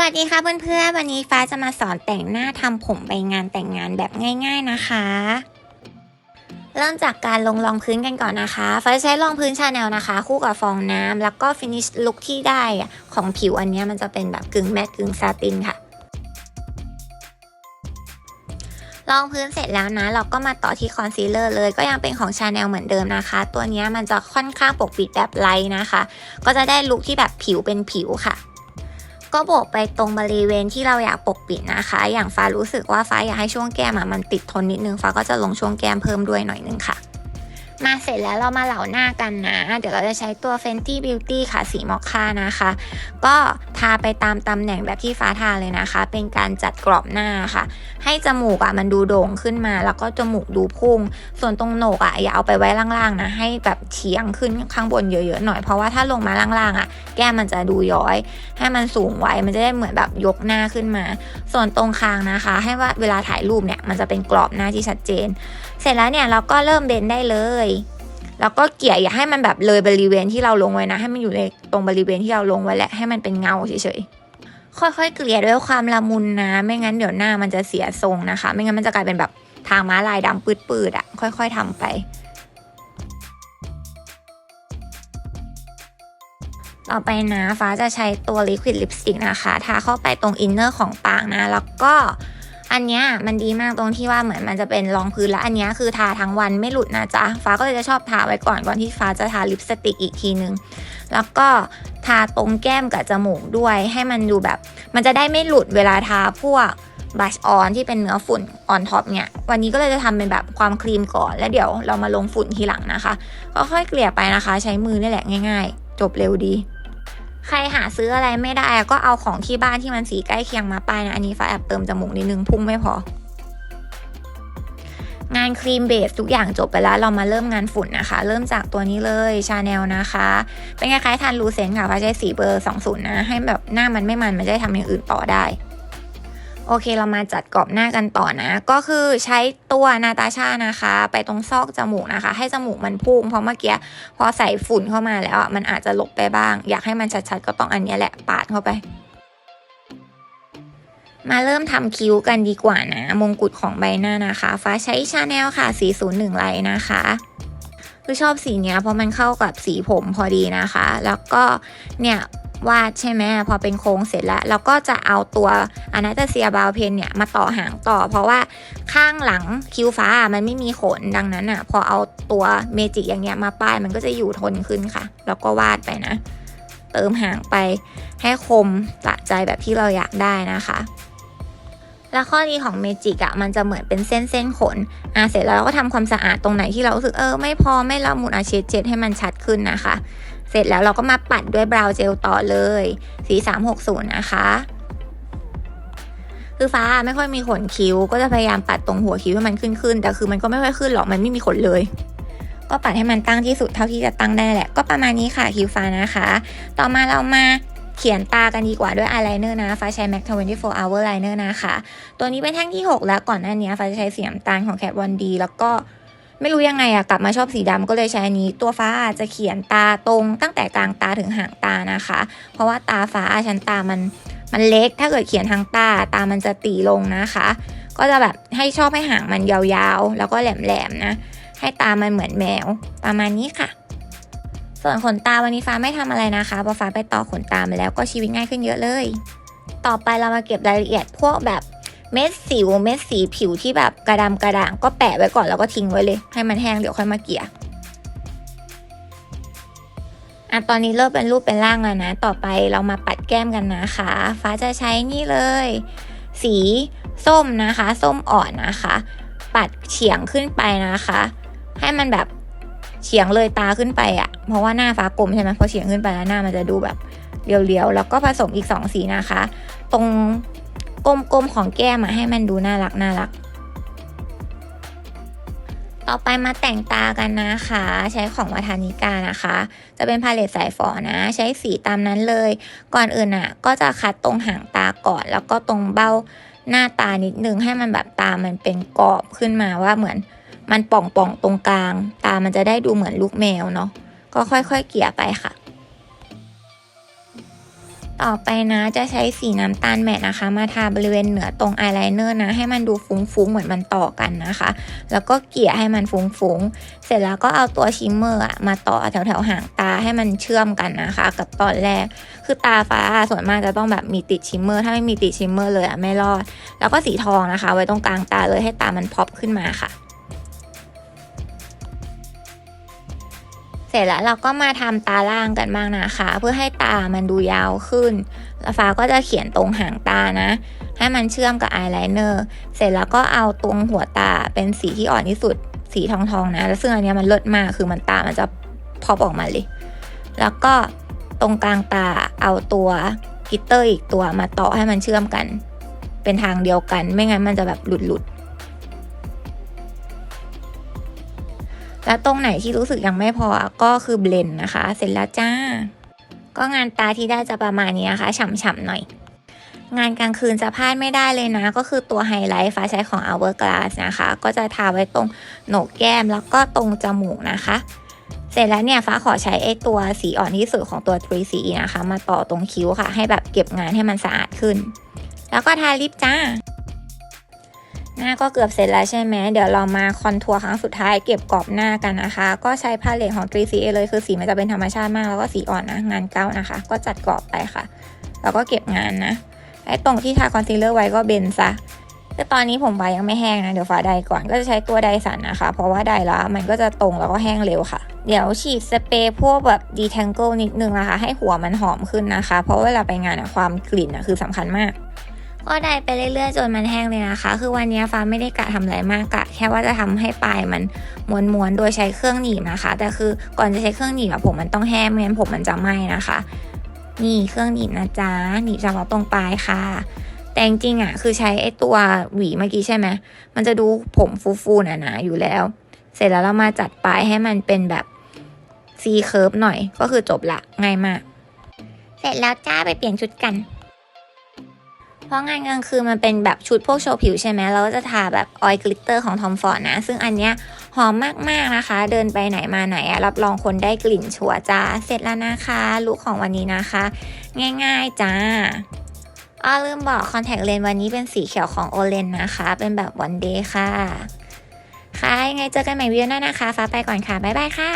วัสดีค่ะเพื่อนๆ วันนี้ฟ้าจะมาสอนแต่งหน้าทำผมไปงานแต่งงานแบบง่าย ๆนะคะ เริ่มจากการลงรองพื้นกันก่อนนะคะ ฟ้าใช้รองพื้นชาแนลนะคะ คู่กับฟองน้ำแล้วก็ฟินิชลุคที่ได้ของผิวอันนี้มันจะเป็นแบบกึ่งแมตต์กึ่งซาตินค่ะรองพื้นเสร็จแล้วนะ เราก็มาต่อที่คอนซีลเลอร์เลย ก็ยังเป็นของชาแนลเหมือนเดิมนะคะ ตัวนี้มันจะค่อนข้างปกปิดแบบไลท์นะคะ ก็จะได้ลุคที่แบบผิวเป็นผิวค่ะ ก็โบกไปตรงบริเวณที่เราอยากปกปิดนะคะ อย่างฟ้ารู้สึกว่าฟ้าอยากให้ช่วงแก้มมันติดทนนิดนึงฟ้าก็จะลงช่วงแก้มเพิ่มด้วยหน่อยนึงค่ะ มาเสร็จแล้วเรามาเหลาหน้ากันนะ เดี๋ยวเราจะใช้ตัว Fenty Beauty ค่ะสีมอคค่านะคะ ก็ทาไปตามตำแหน่งแบบที่ฟ้าทาเลยนะคะ เป็นการจัดกรอบหน้าค่ะ ให้จมูกอะมันดูโด่งขึ้นมา แล้วก็จมูกดูพุ่ง ส่วนตรงโหนกอะอย่าเอาไปไว้ล่างๆนะ ให้แบบเฉียงขึ้นข้างบนเยอะๆหน่อย เพราะว่าถ้าลงมาล่างๆอะ แก้มมันจะดูย้อย ให้มันสูงไว้ มันจะได้เหมือนแบบยกหน้าขึ้นมา ส่วนตรงคางนะคะ ให้ว่าเวลาถ่ายรูปเนี่ย มันจะเป็นกรอบหน้าที่ชัดเจน เสร็จแล้วเนี่ยเราก็เริ่มเบนได้เลยแล้วก็เกลี่ยอย่าให้มันแบบเลยบริเวณที่เราลงไว้นะ ให้มันอยู่ในตรงบริเวณที่เราลงไว้แหละให้มันเป็นเงาเฉยๆค่อยๆเกลี่ยด้วยความละมุนนะ ไม่งั้นเดี๋ยวหน้ามันจะเสียทรงนะคะ ไม่งั้นมันจะกลายเป็นแบบทางม้าลายดำปืดๆอะ่ะ ค่อย ๆทำไป ต่อไปนะฟ้าจะใช้ตัว Liquid Lipstick นะคะ ทาเข้าไปตรงอินเนอร์ของปากนะ แล้วก็ อันเนี้ยมันดีมากตรงที่ว่าเหมือนมันจะเป็นรองพื้นและอันเนี้ยคือทาทั้งวันไม่หลุดนะจ๊ะฟ้าก็เลยจะชอบทาไว้ก่อนก่อนที่ฟ้าจะทาลิปสติกอีกทีนึงแล้วก็ทาตรงแก้มกับจมูกด้วยให้มันดูแบบ มันจะได้ไม่หลุดเวลาทาพวกบัชออนที่เป็นเนื้อฝุ่นออนท็อปเนี่ย วันนี้ก็เลยจะทำเป็นแบบความครีมก่อน แล้วเดี๋ยวเรามาลงฝุ่นทีหลังนะคะ ก็ค่อยเกลี่ยไปนะคะ ใช้มือนี่แหละง่าย ๆ จบเร็วดี ใครหาซื้ออะไรไม่ได้ก็เอาของที่บ้านที่มันสีใกล้เคียงมาป้ายนะ อันนี้ฟ้าแอบเติมจมูกนิดนึงพุ่งไม่พอ งานครีมเบสทุกอย่างจบไปแล้ว เรามาเริ่มงานฝุ่นนะคะ เริ่มจากตัวนี้เลยชาแนลนะคะ เป็นคล้ายๆทันรูเซนค่ะฟ้าใช้สีเบอร์ 20นะให้แบบหน้ามันไม่มันมันจะทำอย่างอื่นต่อได้ โอเคเรามาจัดกรอบหน้ากันต่อนะ ก็คือใช้ตัวนาตาชานะคะ ไปตรงซอกจมูกนะคะ ให้จมูกมันพุ่งเพราะเมื่อกี้พอใส่ฝุ่นเข้ามาแล้วอะมันอาจจะหลบไปบ้าง อยากให้มันชัดๆ ก็ต้องอันนี้แหละปาดเข้าไป มาเริ่มทำคิ้วกันดีกว่านะ มงกุฎของใบหน้านะคะ ฟ้าใช้ชาแนลค่ะ 401ไลท์นะคะคือชอบสีเนี้ยเพราะมันเข้ากับสีผมพอดีนะคะ แล้วก็เนี่ย วาดใช่ไหมพอเป็นโค้งเสร็จแล้ว เราก็จะเอาตัวอนาตาเซียบาวเพนเนี่ยมาต่อหางต่อ เพราะว่าข้างหลังคิ้วฟ้ามันไม่มีขนดังนั้นอะ พอเอาตัวเมจิอย่างเงี้ยมาป้ายมันก็จะอยู่ทนขึ้นค่ะ แล้วก็วาดไปนะ เติมหางไปให้คมสะใจแบบที่เราอยากได้นะคะแล้วข้อดีของเมจิกอะมันจะเหมือนเป็นเส้นเส้นขน อะเสร็จแล้วเราก็ทำความสะอาดตรงไหนที่เรารู้สึกเออไม่พอไม่ละมุนอาเช็ดเช็ดให้มันชัดขึ้นนะคะ เสร็จแล้วเราก็มาปัดด้วยบราวน์เจลต่อเลย สี 360 นะคะ คือฟ้าไม่ค่อยมีขนคิ้ว ก็จะพยายามปัดตรงหัวคิ้วให้มันขึ้นขึ้นแต่คือมันก็ไม่ค่อยขึ้นหรอกมันไม่มีขนเลย ก็ปัดให้มันตั้งที่สุดเท่าที่จะตั้งได้แหละ ก็ประมาณนี้ค่ะคิ้วฟ้านะคะ ต่อมาเรามาเขียนตากันดีกว่าด้วยอายไลเนอร์นะ ฟ้าใช้ MAC 24 Hour Liner นะคะ ตัวนี้เป็นแท่งที่ 6 แล้วก่อนหน้านี้ฟ้าจะใช้สีน้ำตาลของ Kat Von D แล้วก็ ไม่รู้ยังไงอะกลับมาชอบสีดำก็เลยใช้อันนี้ ตัวฟ้าอาจจะเขียนตาตรงตั้งแต่กลางตาถึงหางตานะคะ เพราะว่าตาฟ้าชั้นตามันมันเล็ก ถ้าเกิดเขียนทางตาตามันจะตีลงนะคะ ก็จะแบบให้ชอบให้หางมันยาวๆ แล้วก็แหลมๆนะ ให้ตามันเหมือนแมวประมาณนี้ค่ะ ส่วนขนตาวันนี้ฟ้าไม่ทำอะไรนะคะเพราะฟ้าไปต่อขนตามาแล้วก็ชีวิตง่ายขึ้นเยอะเลย ต่อไปเรามาเก็บรายละเอียดพวกแบบ เม็ดสิวเม็ดสีผิวที่แบบกระดำกระด่างก็แปะไว้ก่อนแล้วก็ทิ้งไว้เลย ให้มันแห้งเดี๋ยวค่อยมาเกี่ยอะตอนนี้เริ่มเป็นรูปเป็นร่างแล้วนะ ต่อไปเรามาปัดแก้มกันนะคะ ฟ้าจะใช้นี่เลย สีส้มนะคะ ส้มอ่อนนะคะ ปัดเฉียงขึ้นไปนะคะ ให้มันแบบเฉียงเลยตาขึ้นไปอะ่ะ เพราะว่าหน้าฟ้ากลมใช่ไหมพอเฉียงขึ้นไปแล้วหน้ามันจะดูแบบเรียวๆ แล้วก็ผสมอีกสองสีนะคะ ตรง กลมๆของแก้มอะให้มันดูน่ารักน่ารัก ต่อไปมาแต่งตากันนะคะ ใช้ของวัฒนิกานะคะ จะเป็นพาเลตสายฝอนะ ใช้สีตามนั้นเลย ก่อนอื่นอะ ก็จะคัดตรงหางตาก่อน แล้วก็ตรงเบ้าหน้าตานิดนึงให้มันแบบตามันเป็นกรอบขึ้นมาว่าเหมือนมันป่องๆตรงกลาง ตามันจะได้ดูเหมือนลูกแมวเนาะก็ค่อยๆเกลี่ยไปค่ะ ต่อไปนะจะใช้สีน้ำตาลแมทนะคะ มาทาบริเวณเหนือตรงอายไลเนอร์นะ ให้มันดูฟุ้งๆ เหมือนมันต่อกันนะคะ แล้วก็เกลี่ยให้มันฟุ้งๆ เสร็จแล้วก็เอาตัวชิมเมอร์อะมาต่อแถวๆ หางตาให้มันเชื่อมกันนะคะ กับตอนแรก คือตาฟ้าส่วนมากจะต้องแบบมีติดชิมเมอร์ถ้าไม่มีติดชิมเมอร์เลยอะไม่รอด แล้วก็สีทองนะคะ ไว้ตรงกลางตาเลยให้ตามันพอปขึ้นมาค่ะ เสร็จแล้วเราก็มาทำตาล่างกันบ้างนะคะ เพื่อให้ตามันดูยาวขึ้นแล้วฟ้าก็จะเขียนตรงหางตานะ ให้มันเชื่อมกับอายไลเนอร์เสร็จแล้วก็เอาตรงหัวตาเป็นสีที่อ่อนที่สุดสีทองทองๆนะ แล้วซึ่งอันนี้มันเลิศมากคือมันตามันจะพอปออกมาเลย แล้วก็ตรงกลางตาเอาตัวกิตเตอร์อีกตัวมาต่อให้มันเชื่อมกัน เป็นทางเดียวกัน ไม่งั้นมันจะแบบหลุดหลุดๆ แล้วตรงไหนที่รู้สึกยังไม่พอก็คือเบลนด์นะคะ เสร็จแล้วจ้า ก็งานตาที่ได้จะประมาณนี้นะคะฉ่ำๆหน่อย งานกลางคืนจะพลาดไม่ได้เลยนะ ก็คือตัวไฮไลท์ฟ้าใช้ของ Hourglass นะคะ ก็จะทาไว้ตรงโหนกแก้มแล้วก็ตรงจมูกนะคะ เสร็จแล้วเนี่ยฟ้าขอใช้ไอ้ตัวสีอ่อนที่สุดของตัว 3C นะคะ มาต่อตรงคิ้วค่ะ ให้แบบเก็บงานให้มันสะอาดขึ้น แล้วก็ทาลิปจ้า หน้าก็เกือบเสร็จแล้วใช่ไหมเดี๋ยวเรามาคอนทัวร์ครั้งสุดท้ายเก็บกรอบหน้ากันนะคะ ก็ใช้พาเลตของ 3CA เลยคือสีมันจะเป็นธรรมชาติมาก แล้วก็สีอ่อนนะงานเก้านะคะ ก็จัดกรอบไปค่ะ แล้วก็เก็บงานนะไอ้ตรงที่ทาคอนซีลเลอร์ไว้ก็เบนซะแต่ตอนนี้ผมไวยังไม่แห้งนะเดี๋ยวฟ้าไดก่อนก็จะใช้ตัวไดสันนะคะ เพราะว่าไดแล้วมันก็จะตรงแล้วก็แห้งเร็วค่ะ เดี๋ยวฉีดสเปรย์พวกแบบดีแทงเกิลนิดนึงนะคะ ให้หัวมันหอมขึ้นนะคะ เพราะเวลาไปงานอะความกลิ่นอะคือสำคัญมาก ก็ได้ไปเรื่อยๆจนมันแห้งเลยนะคะ คือวันนี้ฟ้าไม่ได้กะทำอะไรมากกะ แค่ว่าจะทำให้ปลายมันม้วนๆโดยใช้เครื่องหนีบนะคะ แต่คือก่อนจะใช้เครื่องหนีบผมมันต้องแห้งไม่งั้นผมมันจะไหม้นะคะ นี่เครื่องหนีบนะจ๊ะหนีบเฉพาะตรงปลายค่ะ แต่จริงๆอะคือใช้ไอ้ตัวหวีเมื่อกี้ใช่ไหมมันจะดูผมฟูๆหนาๆอยู่แล้ว เสร็จแล้วเรามาจัดปลายให้มันเป็นแบบ C curve หน่อยก็คือจบละง่ายมาก เสร็จแล้วจ้าไปเปลี่ยนชุดกัน เพราะงานกลางคืนมันเป็นแบบชุดพวกโชว์ผิวใช่ไหมเราก็จะทาแบบออยล์กลิตเตอร์ของทอมฟอร์ดนะ ซึ่งอันเนี้ยหอมมากๆนะคะ เดินไปไหนมาไหนอะรับรองคนได้กลิ่นชัวร์จ้า เสร็จแล้วนะคะลุคของวันนี้นะคะ ง่ายๆจ้าอ้อลืมบอกคอนแทคเลนส์วันนี้เป็นสีเขียวของโอเลนนะคะ เป็นแบบวันเดย์ค่ะ ค่ะยังไงเจอกันใหม่วิดีโอหน้านะคะ ฟ้าไปก่อนค่ะ บ๊ายบายค่ะ